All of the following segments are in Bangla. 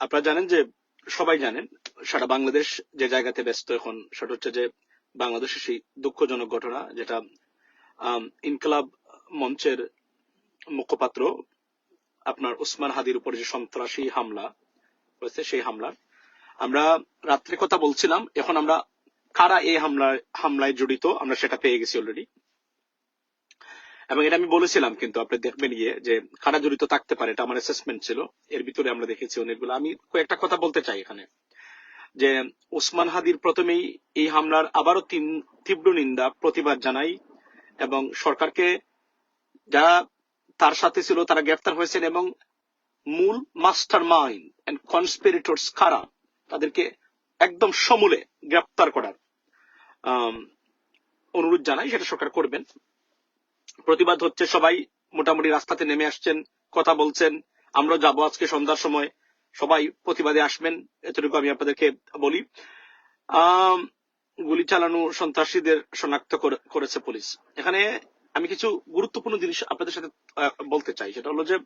আপনারা জানেন যে, সবাই জানেন, সারা বাংলাদেশ যে জায়গাতে ব্যস্ত এখন, সেটা হচ্ছে যে বাংলাদেশের সেই দুঃখজনক ঘটনা যেটা ইনকলাব মঞ্চের মুখপাত্র আপনার উসমান হাদির উপর যে সন্ত্রাসী হামলা হয়েছে, সেই হামলা আমরা রাত্রে কথা বলছিলাম, এখন আমরা কারা এই হামলায় হামলায় জড়িত, আমরা সেটা পেয়ে গেছি অলরেডি এবং এটা আমি বলেছিলাম কিন্তু আপনি দেখবেন গিয়ে যে কারা জড়িত থাকতে পারে, এটা আমার অ্যাসেসমেন্ট ছিল। এর ভিতরে আমরা দেখেছি অনেকগুলো। আমি কয়েকটা কথা বলতে চাই এখানে। যে ওসমান হাদির প্রথমেই এই হামলার আবারও তিন তীব্র নিন্দা, প্রতিবাদ জানাই এবং সরকারকে যারা তার সাথে ছিল তারা গ্রেফতার হয়েছেন এবং মূল মাস্টার মাইন্ড এন্ড কনস্পিরেটর্স কারা, তাদেরকে একদম সমূলে গ্রেপ্তার করার অনুরোধ জানাই, সেটা সরকার করবেন। প্রতিবাদ হচ্ছে সবাই মোটামুটি রাস্তাতে নেমে আসছেন, কথা বলছেন। আমরা যাব আজকে সন্ধ্যার সময়। সবাই প্রতিবাদে আসবেন, এতটুকু আমি আপনাদেরকে বলি। গুলি চালানো সন্ত্রাসীদের শনাক্ত করেছে পুলিশ। এখানে আমি কিছু গুরুত্বপূর্ণ জিনিস আপনাদের সাথে বলতে চাই। সেটা হলো যে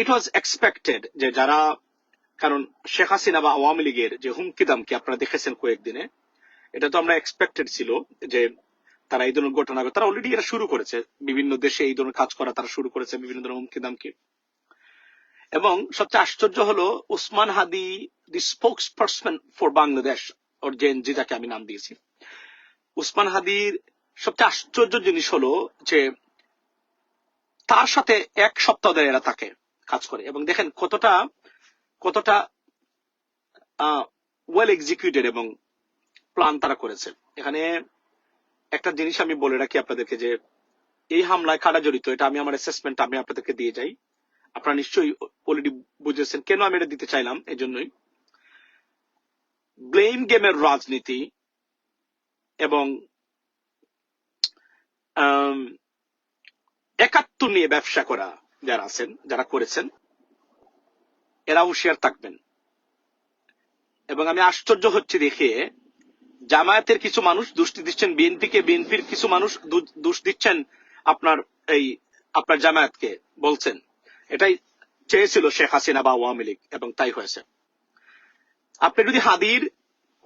ইট ওয়াজ এক্সপেক্টেড যে যারা, কারণ শেখ হাসিনা বা আওয়ামী লীগের যে হুমকি দামকি আপনারা দেখেছেন কয়েকদিনে, এটা তো আমরা এক্সপেক্টেড ছিল যে তারা এই ধরনের ঘটনা তারা অলরেডি এটা শুরু করেছে। বিভিন্ন দেশে এই ধরনের কাজ করা তারা শুরু করেছে, বিভিন্ন ধরনের হুমকি দামকি। এবং সবচেয়ে আশ্চর্য হলো, Osman Hadi the spokesperson for Bangladesh ওর যে এনজি যাকে আমি নাম দিয়েছি। উসমান হাদির সবচেয়ে আশ্চর্য জিনিস হলো যে, তার সাথে এক সপ্তাহ ধরে এরা থাকে কাজ করে। এবং দেখেন কতটা কতটা ওয়েল এক্সিকিউটেড এবং প্ল্যান তারা করেছে। এখানে একটা জিনিস আমি বলে রাখি আপনাদেরকে যে, এই হামলায় কারা জড়িত, এটা আমি আমার অ্যাসেসমেন্ট আমি আপনাদেরকে দিয়ে যাই। আপনারা নিশ্চয়ই অলরেডি বুঝেছেন কেন আমি এটা দিতে চাইলাম এই জন্যই ব্লেম গেমের রাজনীতি এবং একাত্তর নিয়ে ব্যবসা করা যারা আছেন, যারা করেছেন, এরা হুঁশিয়ার থাকবেন। এবং আমি আশ্চর্য হচ্ছে দেখে জামায়াতের কিছু মানুষ দুষ্টি দিচ্ছেন বিএনপিকে বিএনপির কিছু মানুষ দোষ দিচ্ছেন আপনার এই, আপনার জামায়াতকে বলছেন। এটাই চেয়েছিল শেখ হাসিনা বা আওয়ামী লীগ, এবং তাই হয়েছে। আপনি যদি হাদির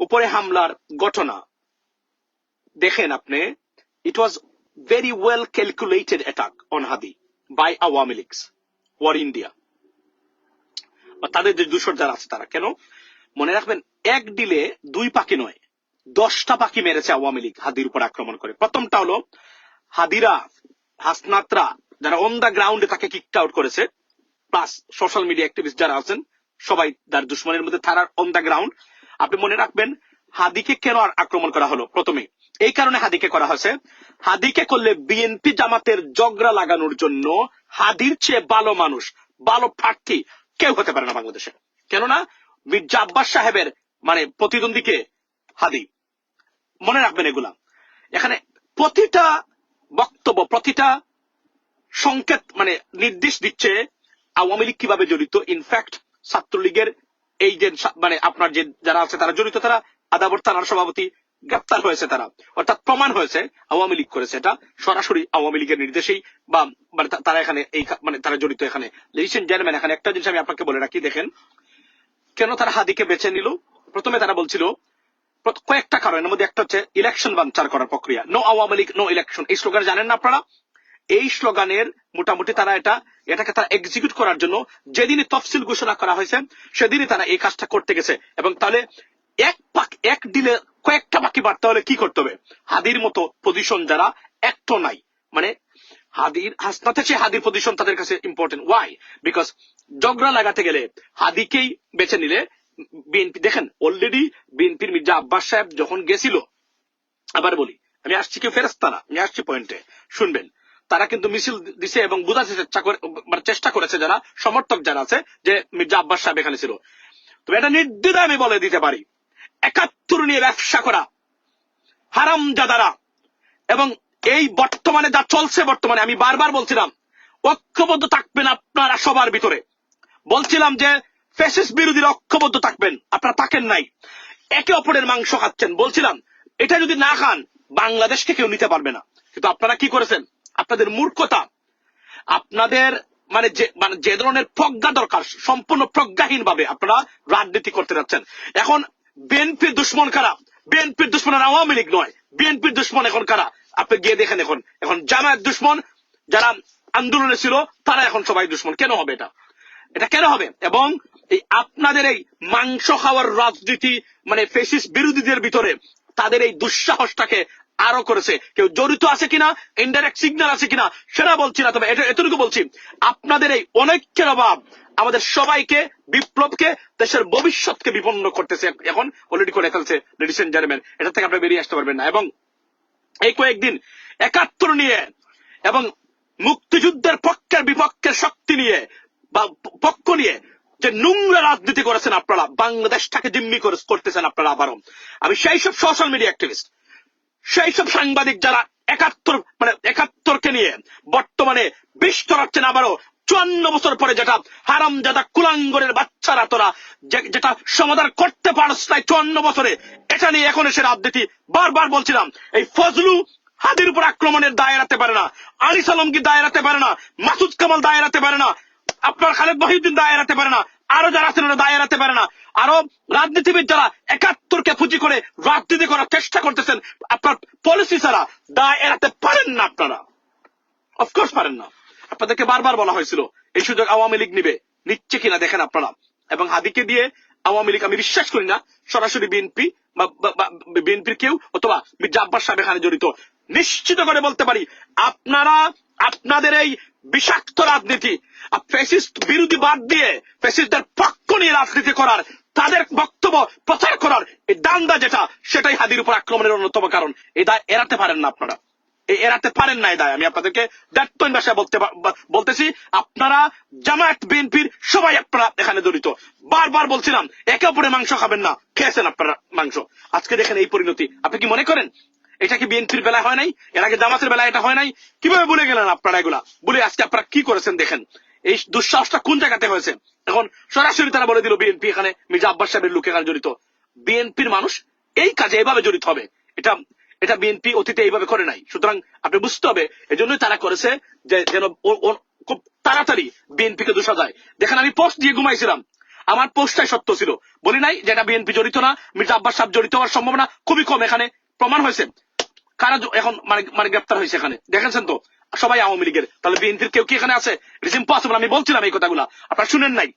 উপরে হামলার ঘটনা দেখেন আপনি it was very well calculated attack on Hadi by Awami League's or India বা তাদের যে দূষর যারা আছে তারা, কেন? মনে রাখবেন, এক ডিলে দুই পাখি নয় দশটা পাখি মেরেছে আওয়ামী লীগ হাদির উপর আক্রমণ করে। প্রথমটা হলো হাদিরা, হাসনাতরা, যারা অন দা গ্রাউন্ডে তাকে কিক আউট করেছে। প্লাস সোশ্যাল মিডিয়া অ্যাক্টিভিস্ট যারা আছেন, সবাই তার দুশ্মনের মধ্যে তারা অন দা গ্রাউন্ড আপনি মনে রাখবেন, হাদিকে কেন আক্রমণ করা হলো? প্রথমে, এই কারণে হাদিকে করা হয়েছে। হাদিকে করলে বিএনপি জামাতের জগরা লাগানোর জন্য হাদির চেয়ে ভালো মানুষ, ভালো প্রার্থী কেউ হতে পারে না বাংলাদেশে। কেননা, মির্জা আব্বাস সাহেবের মানে প্রতিদ্বন্দ্বীকে হাদি মনে রাখবেন এগুলা। এখানে প্রতিটা বক্তব্য, প্রতিটা সংকেত মানে নির্দেশ দিচ্ছে আওয়ামী লীগ কীভাবে জড়িত। ইনফ্যাক্ট ছাত্রলীগের এই যে মানে আপনার যে যারা আছে তারা জড়িত, তারা আদাবর থানার সভাপতি গ্রেপ্তার হয়েছে তারা। অর্থাৎ প্রমাণ হয়েছে আওয়ামী লীগ করেছে এটা। সরাসরি আওয়ামী লীগের নির্দেশেই বা মানে তারা এখানে এই মানে তারা জড়িত এখানে। লিসেন জেন্টলম্যান এখানে একটা জিনিস আমি আপনাকে বলে রাখি, দেখেন। কেন তারা হাদিকে বেছে নিল? প্রথমে তারা বলছিল কয়েকটা কারণের মধ্যে একটা হচ্ছে ইলেকশন বাঞ্চার করার প্রক্রিয়া। No Awami League no election এই স্লোগান জানেন না আপনারা? এই স্লোগানের মোটামুটি তারা এটা, এটাকে তারা এক্সিকিউট করার জন্য যেদিনই তফসিল ঘোষণা করা হয়েছে, সেদিনই তারা এই কাজটা করতে গেছে। এবং তাহলে এক পাক, এক দিলে কয়েকটা বাকি বাড়তে হলে কি করতে হবে? হাদির মতো পজিশন যারা একটো নাই। মানে হাদির, হাসনাতে চেয়ে হাদির পজিশন তাদের কাছে ইম্পর্টেন্ট ওয়াই বিকজ জগরা লাগাতে গেলে হাদিকেই বেছে নিলে বিএনপি, দেখেন অলরেডি বিএনপির মির্জা আব্বাস সাহেব যখন গেছিল, আবার বলি, আমি আসছি কেউ ফেরস্তা না আমি আসছি পয়েন্টে শুনবেন, তারা কিন্তু মিছিল দিছে এবং বুঝাতে চেষ্টা করে মানে চেষ্টা করেছে যারা, সমর্থক যারা আছে, যে মির্জা আব্বাস সাহেব এখানে ছিল। তবে এটা নির্দ্বিধায় আমি বলে দিতে পারি, একাত্তর নিয়ে ব্যবসা করা, হারাম জাদারা, এবং এই বর্তমানে যা চলছে বর্তমানে, আমি বারবার বলছিলাম, ঐক্যবদ্ধ থাকবেন আপনারা সবার ভিতরে। বলছিলাম যে ফেসিস বিরোধীরা ঐক্যবদ্ধ থাকবেন। আপনারা থাকেন নাই। একে অপরের মাংস খাচ্ছেন। বলছিলাম, এটা যদি না খান বাংলাদেশকে কেউ নিতে পারবে না। কিন্তু আপনারা কি করেছেন? আপনাদের মূর্খতা, আপনাদের মানে যে মানে যে ধরনের প্রজ্ঞা দরকার, সম্পূর্ণ প্রজ্ঞাহীন ভাবে আপনারা রাজনীতি করতে যাচ্ছেন। এখন বিএনপির দুশ্মন কারা? বিএনপির দুশ্মনের আওয়ামী লীগ নয়। বিএনপির দুশ্মন এখন কারা? আপনি গিয়ে দেখেন এখন। এখন জামায়াত দুশ্মন, যারা আন্দোলনে ছিল, তারা এখন সবাই দুশ্মন। কেন হবে এটা? এটা কেন হবে? এবং এই আপনাদের এই মাংস খাওয়ার রাজনীতি মানে ফেসিস বিরোধীদের ভিতরে তাদের এই দুঃসাহসটাকে আরও করেছে। কেউ জড়িত আছে কিনা ইনডাইরেক্ট সিগন্যাল আছে কিনা, সেটা বলছি না, তবে এটা- এতটুকু বলছি। আপনাদের এই অনেকের অভাব আমাদের সবাইকে, বিপ্লবকে, দেশের ভবিষ্যৎকে বিপন্ন করতেছে এখন অলরেডি করে ফেলছে লেডিস এন্ড জেন্টলম্যান এটা থেকে আপনি বেরিয়ে আসতে পারবেন না। এবং এই কয়েকদিন একাত্তর নিয়ে এবং মুক্তিযুদ্ধের পক্ষের বিপক্ষের শক্তি নিয়ে বা পক্ষ নিয়ে যে নোংরা রাজনীতি করেছেন আপনারা, বাংলাদেশটাকে জিম্মি করে করতেছেন আপনারা আবারও। আমি সেই সব সোশ্যাল মিডিয়া অ্যাক্টিভিস্ট সেই সব সাংবাদিক যারা একাত্তর মানে একাত্তরকে নিয়ে বর্তমানে বিষ চড়াচ্ছেন আবারও, চুয়ান্ন বছর পরে যেটা হারাম যাদা কুলাঙ্গরের বাচ্চারা তোরা যেটা সমাধান করতে পারস নাই চুয়ান্ন বছরে, এটা নিয়ে এখন এসে রাজনীতি, বারবার বলছিলাম, এই ফজলু হাদির উপর আক্রমণের দায় এড়াতে পারে না, আনিস আলমকে দায় এড়াতে পারে না, মাসুদ কামাল দায় এড়াতে পারে না আপনার খালেদ মহিউদ্দিন দায় এড়াতে পারে না, আরও যারা আছেন ওরা দায় এড়াতে পারে না। আরও রাজনীতিবিদ যারা একাত্তরকে পুঁজি করে রাজনীতি করার চেষ্টা করতেছেন, আপনার পলিসি ছাড়া দায় এড়াতে পারেন না আপনারা। অফকোর্স পারেন না। আপনাদেরকে বারবার বলা হয়েছিল, এই সুযোগ আওয়ামী লীগ নিবে। নিচ্ছে কিনা দেখেন আপনারা। এবং হাদিকে দিয়ে আওয়ামী লীগ আমি বিশ্বাস করি না, সরাসরি বিএনপি বা, বিএনপির কেউ অথবা মির্জা আব্বাস সাহেব এখানে জড়িত। নিশ্চিত করে বলতে পারি, আপনারা, আপনাদের এই বিষাক্ত রাজনীতি। আর ফ্যাসিস্ট বিরোধী বাদ দিয়ে ফ্যাসিস্টদের পক্ষ নিয়ে রাজনীতি করার, তাদের বক্তব্য প্রচার করার এই দান্দা যেটা, সেটাই হাদির উপর আক্রমণের অন্যতম কারণ। এই দায় এড়াতে পারেন না আপনারা। এই এড়াতে পারেন না এই দায়। আমি আপনাদেরকে দ্যাটপয়েন্ট ভাষায় বলতে বলতেছি, আপনারা জামায়াত, বিএনপির সবাই আপনারা এখানে জড়িত। বারবার বলছিলাম, একে অপরে মাংস খাবেন না, খেয়েছেন আপনারা মাংস। আজকে দেখেন এই পরিণতি। আপনি কি মনে করেন এটা কি বিএনপির বেলায় হয় নাই? এর আগে জামাতের বেলায় এটা হয় নাই? কীভাবে ভুলে গেলেন আপনারা এগুলা? বলে আজকে আপনারা কি করেছেন দেখেন? এই দুঃসাহসটা কোন জায়গাতে হয়েছে? এখন সরাসরি তারা বলে দিল বিএনপি এখানে মির্জা আব্বাস সাহেবের লোক এখানে জড়িত? বিএনপির মানুষ এই কাজে এইভাবে জড়িত হবে। এটা এটা বিএনপি অতীতে এইভাবে করে নাই। সুতরাং আপনি বুঝতে হবে এই এজন্যই তারা করেছে যে যেন খুব তাড়াতাড়ি বিএনপি কে দোষা যায়। দেখেন আমি পোস্ট দিয়ে ঘুমাইছিলাম। আমার পোস্টটাই সত্য ছিল। বলি নাই যে এটা বিএনপি জড়িত না, মির্জা আব্বাস সাহেব জড়িত হওয়ার সম্ভাবনা খুবই কম। এখানে প্রমাণ হয়েছে। কারা এখন মানে মানে গ্রেপ্তার হয়েছে এখানে? দেখেছেন তো? সবাই আওয়ামী লীগের। তাহলে বিএনপির কেউ কি এখানে আছে? রিজিম ইম্পসিবল আমি বলছিলাম এই কথাগুলা। আপনারা শুনেন নাই।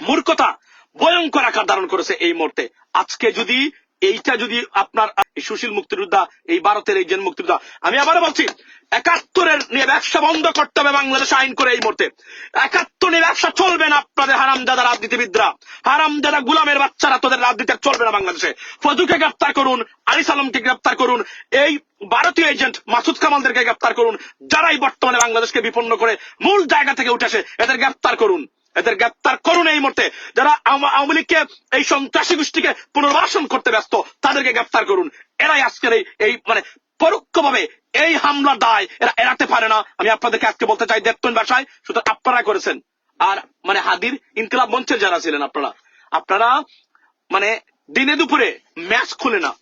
মূর্খতা ভয়ঙ্কর আকার ধারণ করেছে এই মুহূর্তে। আজকে যদি এইটা যদি আপনার সুশীল মুক্তিযোদ্ধা, এই ভারতের এই জেন মুক্তিযোদ্ধা, আমি আবারও বলছি, একাত্তরের নিয়ে ব্যবসা বন্ধ করতে হবে বাংলাদেশ আইন করে এই মুহূর্তে। একাত্তর নিয়ে ব্যবসা চলবে না আপনাদের হারামজাদা রাজনীতিবিদরা। হারামজাদা গুলামের বাচ্চারা তোদের রাজনীতি চলবে না বাংলাদেশে। ফজুকে গ্রেপ্তার করুন, আলিস আলমকে গ্রেপ্তার করুন, এই ভারতীয় এজেন্ট মাসুদ কামালদেরকে গ্রেপ্তার করুন, যারাই বর্তমানে বাংলাদেশকে বিপন্ন করে মূল জায়গা থেকে উঠেছে এদের গ্রেপ্তার করুন। এদের গ্রেপ্তার করুন এই মুহূর্তে। যারা আওয়ামী লীগকে, এই সন্ত্রাসী গোষ্ঠীকে পুনর্বাসন করতে ব্যস্ত, তাদেরকে গ্রেপ্তার করুন। এরাই আজকের এই এই মানে পরোক্ষভাবে এই হামলার দায়। এরা এড়াতে পারে না। আমি আপনাদেরকে আজকে বলতে চাই, দেবতন ভাষায় সুতরাং আপনারা করেছেন। আর মানে হাদির ইনকিলাব মঞ্চের যারা ছিলেন আপনারা আপনারা মানে দিনে দুপুরে ম্যাচ খুলে না।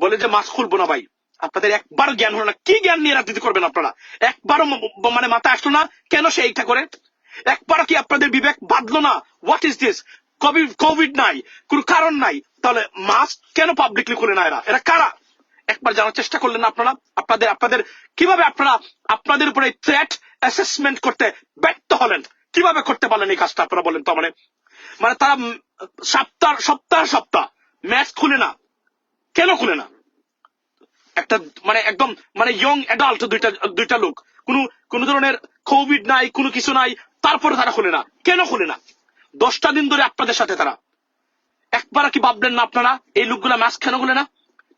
বলে যে মাছ খুলবো না ভাই। আপনাদের একবার জ্ঞান হলো না। কি জ্ঞান নিয়ে রাজনীতি করবেন আপনারা? একবারও মানে মাথা আসলো না, কেন সে এইটা করে? একবারও কি আপনাদের বিবেক বাঁধলো না? What is this COVID COVID নাই, কোন কারণ নাই। তাহলে মাস্ক কেন পাবলিকলি খুলে না এরা? এরা কারা? একবার জানার চেষ্টা করলেন আপনারা? আপনাদের আপনাদের, কীভাবে আপনারা, আপনাদের উপরে থ্রেট অ্যাসেসমেন্ট করতে ব্যর্থ হলেন? কীভাবে করতে পারলেন এই কাজটা আপনারা বলেন তো মানে মানে তারা সপ্তাহ সপ্তাহ সপ্তাহ ম্যাচ খুলে না। কেন খুলে না? একটা মানে একদম মানে ইয়ং অ্যাডাল্ট দুইটা দুইটা লোক। কোনো কোনো ধরনের কোভিড নাই, কোনো কিছু নাই, তারপরে তারা খুলে না। কেন খুলে না? দশটা দিন ধরে আপনাদের সাথে তারা। একবার কি ভাবলেন না আপনারা, এই লোকগুলা মাস্ক কেন খুলে না?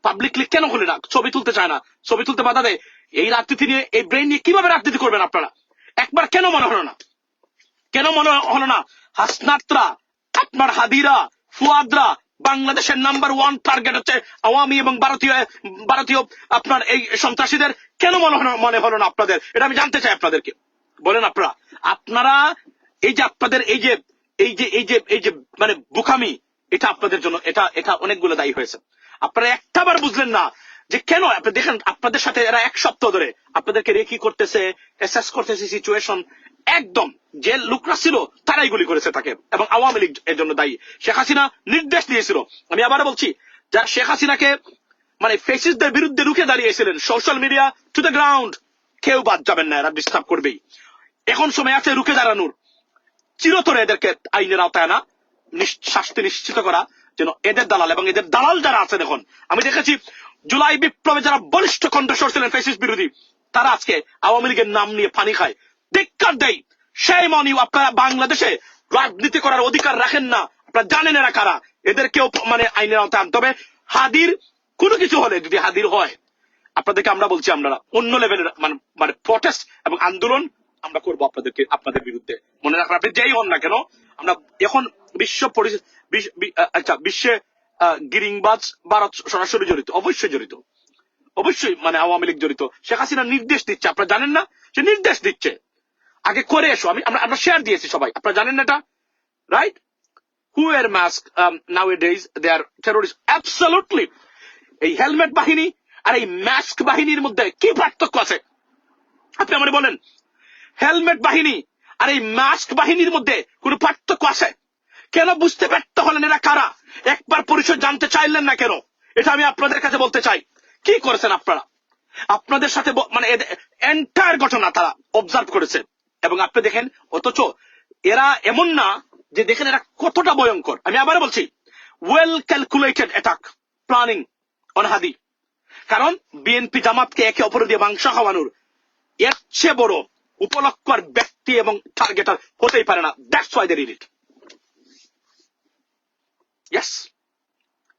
পাবলিকলি কেন খুলে না? ছবি তুলতে চায় না। ছবি তুলতে বাধা দেয়। এই রাজনীতি নিয়ে, এই ব্রেন নিয়ে কীভাবে রাজনীতি করবেন আপনারা? একবার কেন মনে হলো না? কেন মনে হলো না? হাসনাতরা, আপনার হাদিরা, ফুয়াদরা বাংলাদেশের নাম্বার ওয়ান টার্গেট হচ্ছে আওয়ামী এবং ভারতীয় ভারতীয় আপনার এই সন্ত্রাসীদের। কেন মনে মনে হলো না আপনাদের? এটা আমি জানতে চাই আপনাদেরকে। বলেন আপনারা আপনারা এই যে আপনাদের এই যে এই যে এই যে এই যে মানে বুকামি, এটা আপনাদের জন্য, এটা এটা অনেকগুলো দায়ী হয়েছে। আপনারা একটাবার বুঝলেন না যে কেন? আপনি দেখেন, আপনাদের সাথে এরা এক সপ্তাহ ধরে, আপনাদেরকে রেখি করতেছে অ্যাসেস করতেছে সিচুয়েশন একদম যে লোকরা ছিল, তারাই গুলি করেছে তাকে। এবং আওয়ামী লীগ এর জন্য দায়ী। শেখ হাসিনা নির্দেশ দিয়েছিল। আমি আবার বলছি যা শেখ হাসিনাকে মানে ফেসিসদের বিরুদ্ধে রুখে দাঁড়িয়েছিলেন social media to the ground কেউ বাদ যাবেন না, এরা ডিস্টার্ব করবেই। এখন সময় আছে রুখে দাঁড়ানোর। চিরতরে এদেরকে আইনের আওতায় আনা শাস্তি নিশ্চিত করা, যেন এদের দালাল এবং এদের দালাল যারা আছেন এখন আমি দেখেছি, জুলাই বিপ্লবে যারা বলিষ্ঠ কণ্ঠস্বর ছিলেন ফেসিস বিরোধী, তারা আজকে আওয়ামী লীগের নাম নিয়ে পানি খায়। ধিক্কার দেয় সেই মনি আপনারা বাংলাদেশে রাজনীতি করার অধিকার রাখেন না। আপনারা জানেন এরা কারা। এদেরকেও মানে আইনের আওতায় আনতে হবে। হাদির কোনো কিছু হলে যদি হাদির হয়, আপনাদেরকে আমরা বলছি, আমরা অন্য লেভেলের মানে মানে প্রটেস্ট এবং আন্দোলন আমরা করব আপনাদেরকে, আপনাদের বিরুদ্ধে। মনে রাখবেন, আপনি যেই হন না কেন, আমরা এখন বিশ্ব আচ্ছা বিশ্বে গিরিংবাজ ভারত সরাসরি জড়িত, অবশ্যই জড়িত। অবশ্যই মানে আওয়ামী লীগ জড়িত। শেখ হাসিনা নির্দেশ দিচ্ছে, আপনারা জানেন না? সে নির্দেশ দিচ্ছে। আগে করে এসো। আমি আমরা আমরা শেয়ার দিয়েছি সবাই। আপনারা জানেন না এটা? Right who are mask nowadays they are terrorist absolutely এই হেলমেট বাহিনী আর এই মাস্ক বাহিনীর মধ্যে কি পার্থক্য আছে? আপনি আমার বলেন হেলমেট বাহিনী আর এই মাস্ক বাহিনীর মধ্যে কোনো পার্থক্য আছে? কেন বুঝতে ব্যর্থ হলেন এরা কারা? একবার পরিচয় জানতে চাইলেন না কেন? এটা আমি আপনাদের কাছে বলতে চাই। কি করেছেন আপনারা? আপনাদের সাথে মানে এন্টায়ার ঘটনা তারা অবজার্ভ করেছে। এবং আপনি দেখেন, অথচ এরা এমন না যে দেখেন এরা কতটা ভয়ঙ্কর। আমি আবার বলছি well calculated attack planning on Hadi কারণ বিএনপি জামাতকে একে অপর দিয়ে মাংস খাওয়ানোর এর চেয়ে বড় উপলক্ষ ব্যক্তি এবং টার্গেটার হতেই পারে না। That's why there it yes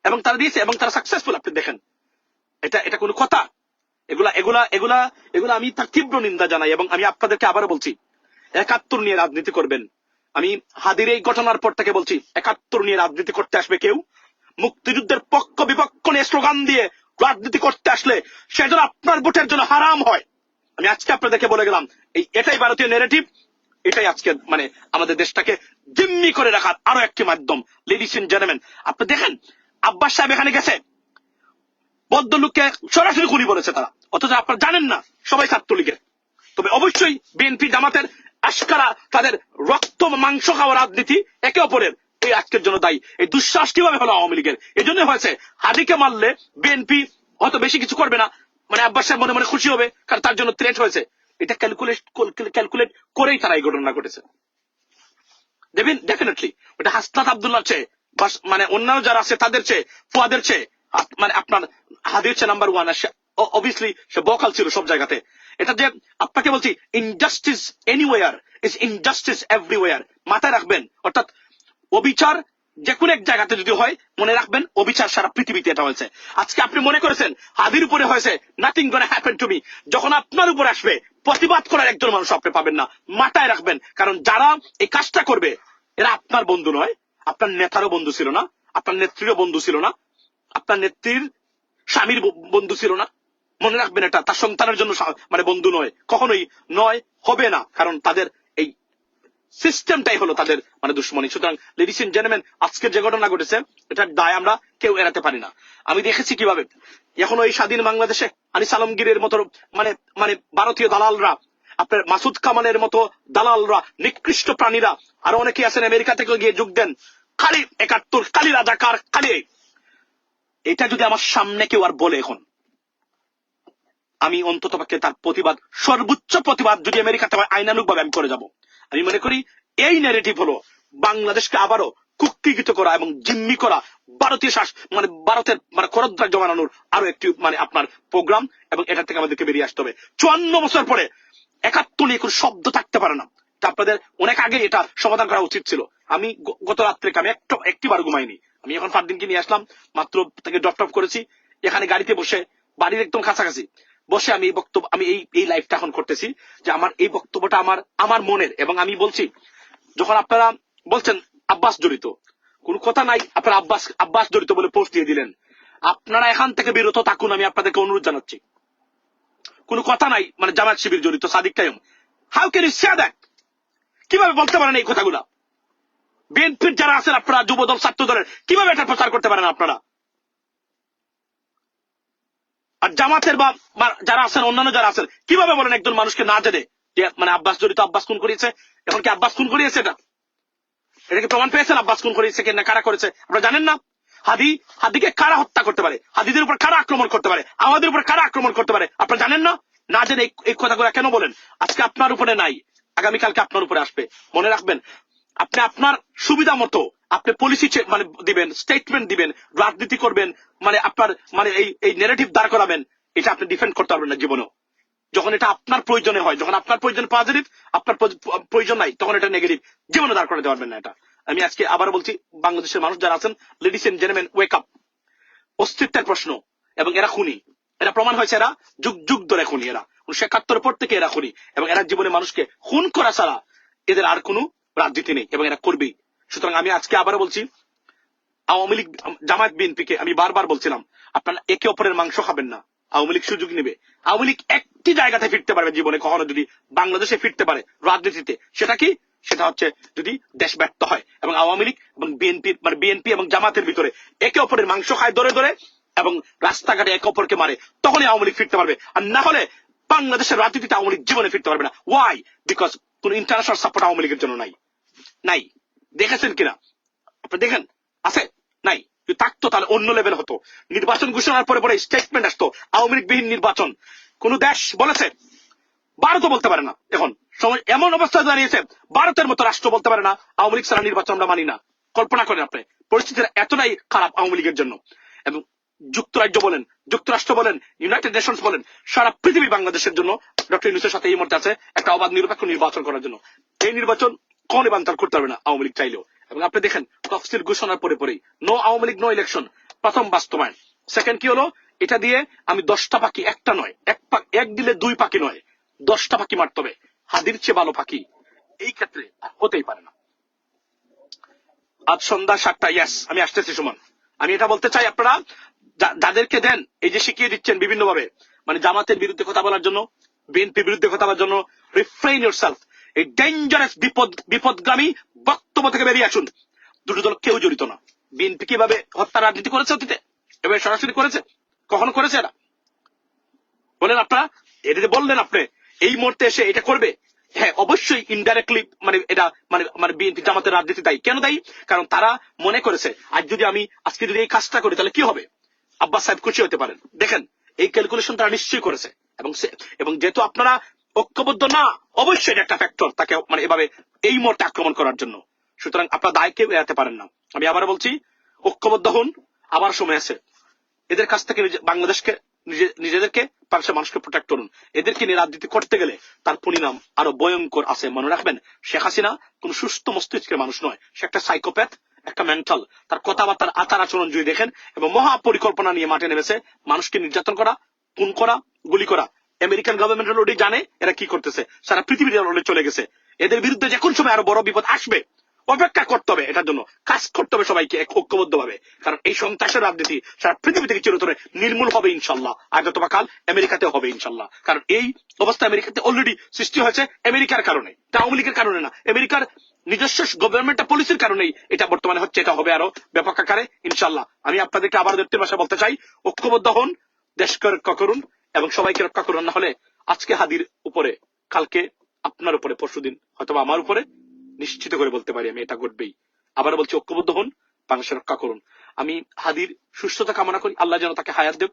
এবং তারা দিয়েছে, এবং তারা সাকসেসফুল আপনি দেখেন। এটা এটা কোনো কথা। এগুলা এগুলা এগুলা এগুলা আমি তার তীব্র নিন্দা জানাই, এবং আমি আপনাদেরকে আবারও বলছি একাত্তর নিয়ে রাজনীতি করবেন। আমি হাদির এই ঘটনার পর থেকে বলছি, একাত্তর নিয়ে রাজনীতি করতে আসবে কেউ? মুক্তিযুদ্ধের পক্ষ বিপক্ষ নিয়ে স্লোগান দিয়ে রাজনীতি করতে আসলে সেজন্য আপনার ভোটের জন্য হারাম হয়। আমি আজকে আপনাদেরকে বলে গেলাম, এই এটাই ভারতীয় নেগেটিভ এটাই আজকে মানে আমাদের দেশটাকে জিম্মি করে রাখার আরও একটি মাধ্যম। লেডিস এন্ড জেন্টলম্যান আপনি দেখেন, আব্বাস সাহেব এখানে গেছে। বদ্ধলোককে সরাসরি খুনি বলেছে তারা। অথচ আপনারা জানেন না, সবাই ছাত্রলীগের। তবে অবশ্যই বিএনপি জামাতের আশকারা তাদের রক্ত মাংস খাওয়া রাজনীতি একে অপরের। এই আজকের জন্য দায়ী। এই দুঃশ্বাস কীভাবে হলো আওয়ামী লীগের? এই জন্য হয়েছে, হাদিকে মারলে বিএনপি হয়তো বেশি কিছু করবে না। মানে আব্বাস সাহেব মনে মনে খুশি হবে, কারণ তার জন্য থ্রেট হয়েছে। এটা ক্যালকুলেট ক্যালকুলেট করেই তারা এই ঘটনা ঘটেছে। দেবেন ডেফিনেটলি ওটা হাসনাত আবদুল্লাহ চেয়ে মানে অন্যান্য যারা আছে তাদের চেয়ে, ফুয়াদের চেয়ে মানে আপনার হাদির চেয়ে নাম্বার ওয়ান আর অবভিয়াসলি সে বকাল ছিল সব জায়গাতে। এটা যে আপনাকে বলছি injustice anywhere is injustice everywhere মাথায় রাখবেন, অর্থাৎ অবিচার যে কোনো এক জায়গাতে যদি হয়, মনে রাখবেন অবিচার সারা পৃথিবীতে এটা হয়েছে। আজকে আপনি মনে করেছেন, হাদির উপরে হয়েছে nothing gonna happen to me যখন আপনার উপর আসবে, প্রতিবাদ করার একজন মানুষ আপনি পাবেন না। মাথায় রাখবেন, কারণ যারা এই কাজটা করবে, এরা আপনার বন্ধু নয়, আপনার নেতারও বন্ধু ছিল না, আপনার নেত্রীরও বন্ধু ছিল না, আপনার নেত্রীর স্বামীর বন্ধু ছিল না। মনে রাখবেন এটা তার সন্তানের জন্য মানে বন্ধু নয়। কখনোই নয়, হবে না। কারণ তাদের এই সিস্টেমটাই হলো তাদের মানে দুশ্মনী। সুতরাং লেডিস এন্ড জেন্টলম্যান আজকে যে ঘটনা ঘটেছে, এটার দায় আমরা কেউ এড়াতে পারি না। আমি দেখেছি কীভাবে। এখনও এই স্বাধীন বাংলাদেশে আনিস আলমগীরের মতো মানে মানে ভারতীয় দালালরা, আপনার মাসুদ কামালের মতো দালালরা, নিকৃষ্ট প্রাণীরা, আরও অনেকে আছেন আমেরিকা থেকে গিয়ে যোগ দেন। খালি একাত্তর কালি রাজাকার, খালি। এটা যদি আমার সামনে কেউ আর বলে এখন আমি অন্তত পক্ষে তার প্রতিবাদ, সর্বোচ্চ প্রতিবাদ যদি আমেরিকাতে হয় আইনানুক ভাবে আমি করে যাব। আমি মনে করি এই ন্যারেটিভ হলো বাংলাদেশকে আবারও কুক্ষিগত করা এবং জিম্মি করা ভারতীয় শাস মানে ভারতের মানে করদ্রা জমানোর আরও একটি মানে আপনার প্রোগ্রাম এবং এটা থেকে আমাদেরকে বেরিয়ে আসতে হবে। চুয়ান্ন বছর পরে একাত্তর নিয়ে কোনো শব্দ থাকতে পারে না। আপনাদের অনেক আগে এটা সমাধান করা উচিত ছিল। আমি গত রাত্রে আমি একটু একটিবার ঘুমাইনি। আমি এখন ফারদিনকে নিয়ে আসলাম, মাত্র তাকে ড্রপ টপ করেছি। এখানে গাড়িতে বসে বাড়ির একদম কাছাকাছি। বসে আমি এই বক্তব্য, আমি এই এই লাইফটা এখন করতেছি যে আমার এই বক্তব্যটা আমার আমার মনের এবং আমি বলছি, যখন আপনারা বলছেন আব্বাস জড়িত, কোন কথা নাই, আপনারা আব্বাস আব্বাস জড়িত বলে পোস্ট দিয়ে দিলেন। আপনারা এখান থেকে বিরত থাকুন, আমি আপনাদেরকে অনুরোধ জানাচ্ছি। কোনো কথা নাই মানে জামাত শিবির জড়িত, Sadiq Kayum how can you say that কীভাবে বলতে পারেন এই কথাগুলা? বিএনপির যারা আছেন, আপনারা যুবদল ছাত্র দলের কীভাবে এটা প্রচার করতে পারেন আপনারা? আর জামাতের বা যারা আছেন, অন্যান্য যারা আছেন, কীভাবে বলেন একজন মানুষকে না জেনে যে মানে আব্বাস জড়িত, আব্বাস খুন করিয়েছে? এখন কি আব্বাস খুন করিয়েছে এটা? এটা কি প্রমাণ পেয়েছেন আব্বাস খুন করিয়েছে কি না কারা করেছে? আপনারা জানেন না? হাদি, হাদিকে কারা হত্যা করতে পারে? হাদিদের উপর কারা আক্রমণ করতে পারে? আমাদের উপর কারা আক্রমণ করতে পারে? আপনারা জানেন না? না জেনে এই কথাগুলো কেন বলেন? আজকে আপনার উপরে নাই, আগামীকালকে আপনার উপরে আসবে। মনে রাখবেন, আপনি আপনার সুবিধা মতো আপনি পলিসি মানে দিবেন স্টেটমেন্ট দিবেন, রাজনীতি করবেন মানে আপনার মানে এই এই নেগেটিভ দাঁড় করাবেন, এটা আপনি ডিফেন্ড করতে পারবেন না জীবনেও। যখন এটা আপনার প্রয়োজনে হয়, যখন আপনার প্রয়োজন পজিটিভ আপনার প্রয়োজন নাই, তখন এটা নেগেটিভ জীবনে দাঁড় করাতে পারবেন না এটা। আমি আজকে আবার বলছি, বাংলাদেশের মানুষ যারা আছেন ladies and gentleman wake up অস্তিত্বের প্রশ্ন, এবং এরা খুনি। এরা প্রমাণ হয়েছে এরা যুগ যুগ ধরে খুনি এরা। উনিশশো একাত্তরের পর থেকে এরা খুনি, এবং এরা জীবনে মানুষকে খুন করা ছাড়া এদের আর কোনো রাজনীতি নেই, এবং এরা করবেই। সুতরাং আমি আজকে আবার বলছি, আওয়ামী লীগ, জামায়াত বিএনপিকে আমি বারবার বলছিলাম, আপনারা একে অপরের মাংস খাবেন না। আওয়ামী লীগ সুযোগ নেবে। আওয়ামী লীগ একটি জায়গাতে ফিরতে পারবে জীবনে, কখনো যদি বাংলাদেশে ফিরতে পারে রাজনীতিতে। সেটা কি? সেটা হচ্ছে যদি দেশ ব্যর্থ হয় এবং আওয়ামী লীগ এবং বিএনপি মানে বিএনপি এবং জামাতের ভিতরে একে অপরের মাংস খায় ধরে ধরে এবং রাস্তাঘাটে একে অপরকে মারে, তখনই আওয়ামী লীগ ফিরতে পারবে। আর না হলে বাংলাদেশের রাজনীতিতে আওয়ামী লীগ জীবনে ফিরতে পারবে না। ওয়াই বিকজ কোন ইন্টারন্যাশনাল সাপোর্ট আওয়ামী লীগের জন্য নাই। নাই। দেখেছেন কিনা? আপনি দেখেন, আছে? নাই। থাকতো তাহলে অন্য লেভেল হতো। নির্বাচন ঘোষণার পরে পরে স্টেটমেন্ট আসতো আওয়ামী লীগবিহীন নির্বাচন। কোন দেশ বলেছে? ভারতও বলতে পারে না। এখন, সময় এমন অবস্থা দাঁড়িয়েছে, ভারতের মতো রাষ্ট্র বলতে পারে না আওয়ামী লীগ ছাড়া নির্বাচন আমরা মানি না। কল্পনা করেন আপনি, পরিস্থিতিটা এতটাই খারাপ আওয়ামী লীগের জন্য। এবং যুক্তরাজ্য বলেন, যুক্তরাষ্ট্র বলেন ইউনাইটেড নেশনস বলেন, সারা পৃথিবী বাংলাদেশের জন্য ডক্টর ইউনুসের সাথে এই মুহূর্তে আছে একটা অবাধ নিরপেক্ষ নির্বাচন করার জন্য। এই নির্বাচন কোন বান্তার করতে পারবে না আওয়ামী লীগ চাইলেও। এবং আপনি দেখেন, তফসিল ঘোষণার পরে পরেই no Awami League no election প্রথম বাস্তবায়ন। সেকেন্ড কি হলো? এটা দিয়ে আমি দশটা পাখি, একটা নয়, এক পা- এক দিলে দুই পাখি নয়, দশটা পাখি মারতে হবে। হাদির চেয়ে ভালো পাখি এই ক্ষেত্রে হতেই পারে না। আজ সন্ধ্যা সাতটা ইয়াস আমি আসতেছি সুমন। আমি এটা বলতে চাই আপনারা যাদেরকে দেন, এই যে শিখিয়ে দিচ্ছেন বিভিন্ন ভাবে মানে জামাতের বিরুদ্ধে কথা বলার জন্য, বিএনপির বিরুদ্ধে কথা বলার জন্য রিফ্রেইন ইউর সেলফ এই ডেঞ্জারাস বিপদ, বিপদগামী বক্তব্য থেকে বেরিয়ে আসুন। দুটো দল কেউ জড়িত না। বিএনপি কীভাবে হত্যা রাজনীতি করেছে অতীতে? এভাবে সরাসরি করেছে? কখনো করেছে এরা? বলেন আপনারা, এটা বললেন আপনি, এই মুহূর্তে এসে এটা করবে? হ্যাঁ অবশ্যই ইনডাইরেক্টলি মানে এটা মানে মানে বিএনপি জামাতের রাজনীতি দায়ী। কেন দায়ী? কারণ তারা মনে করেছে, আজ যদি আমি, আজকে যদি এই কাজটা করি, তাহলে কি হবে? আব্বাস সাহেব খুশি হতে পারেন। দেখেন, এই ক্যালকুলেশন তারা নিশ্চয়ই করেছে। এবং এবং যেহেতু আপনারা ঐক্যবদ্ধ না, অবশ্যই এটা একটা ফ্যাক্টর তাকে মানে এভাবে এই মুহূর্তে আক্রমণ করার জন্য। সুতরাং আপনার দায়কে এড়াতে পারেন না। আমি আবার বলছি, ঐক্যবদ্ধ হন, আবার সময় আছে। এদের কাছ থেকে বাংলাদেশকে নিজেদেরকে বাংলাদেশের মানুষকে প্রোটেক্ট করুন। এদেরকে নিয়ে রাজনীতি করতে গেলে তার পরিণাম আরও ভয়ঙ্কর আছে, মনে রাখবেন। শেখ হাসিনা কোন সুস্থ মস্তিষ্কের মানুষ নয়। সে একটা সাইকোপ্যাথ একটা মেন্টাল তার কথাবার্তার আচার আচরণ যদি দেখেন এবং মহা পরিকল্পনা নিয়ে মাঠে নেমেছে, মানুষকে নির্যাতন করা, খুন করা, গুলি করা আমেরিকান গভর্নমেন্ট অলরেডি জানে এরা কি করতেছে। সারা পৃথিবীর অলরেডি চলে গেছে। এদের বিরুদ্ধে যে কোন সময় আরও বড় বিপদ আসবে, অপেক্ষা করতে হবে এটার জন্য। কাজ করতে হবে সবাইকে এক ঐক্যবদ্ধ ভাবে কারণ এই সন্ত্রাসের রাজনীতি সারা পৃথিবী থেকে চিরতরে নির্মূল হবে ইনশাল্লাহ আজ অথবা কাল আমেরিকাতে হবে ইনশাল্লাহ কারণ এই অবস্থা আমেরিকাতে অলরেডি সৃষ্টি হয়েছে আমেরিকার কারণে। আওয়ামী লীগের কারণে না। আমেরিকার নিজস্ব গভর্নমেন্ট পলিসির কারণেই এটা বর্তমানে হচ্ছে, এটা হবে আরও ব্যাপক আকারে ইনশাল্লাহ আমি আপনাদেরকে আবার দৈত্যের ভাষা বলতে চাই, ঐক্যবদ্ধ হন, দেশকে করুন এবং সবাইকে রক্ষা করুন, না হলে আজকে হাদির উপরে, কালকে আপনার উপরে, পরশুদিন হয়তো আমার উপরে, নিশ্চিত করে বলতে পারি আমি, এটা ঘটবেই। আবার বলছি, ঐক্যবদ্ধ হন, বাংলাদেশের রক্ষা করুন। আমি হাদির সুস্থতা কামনা করি, আল্লাহ যেন তাকে হায়াত দেখ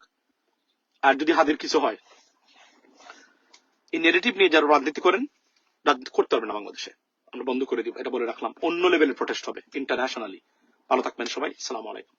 আর যদি হাদির কিছু হয়, এই নেগেটিভ নিয়ে যারা রাজনীতি করেন, রাজনীতি করতে পারবে না বাংলাদেশে। আমরা বন্ধ করে দিব, এটা বলে রাখলাম। অন্য লেভেলের প্রোটেস্ট হবে ইন্টারন্যাশনালি ভালো থাকবেন সবাই সালাম আলাইকুম।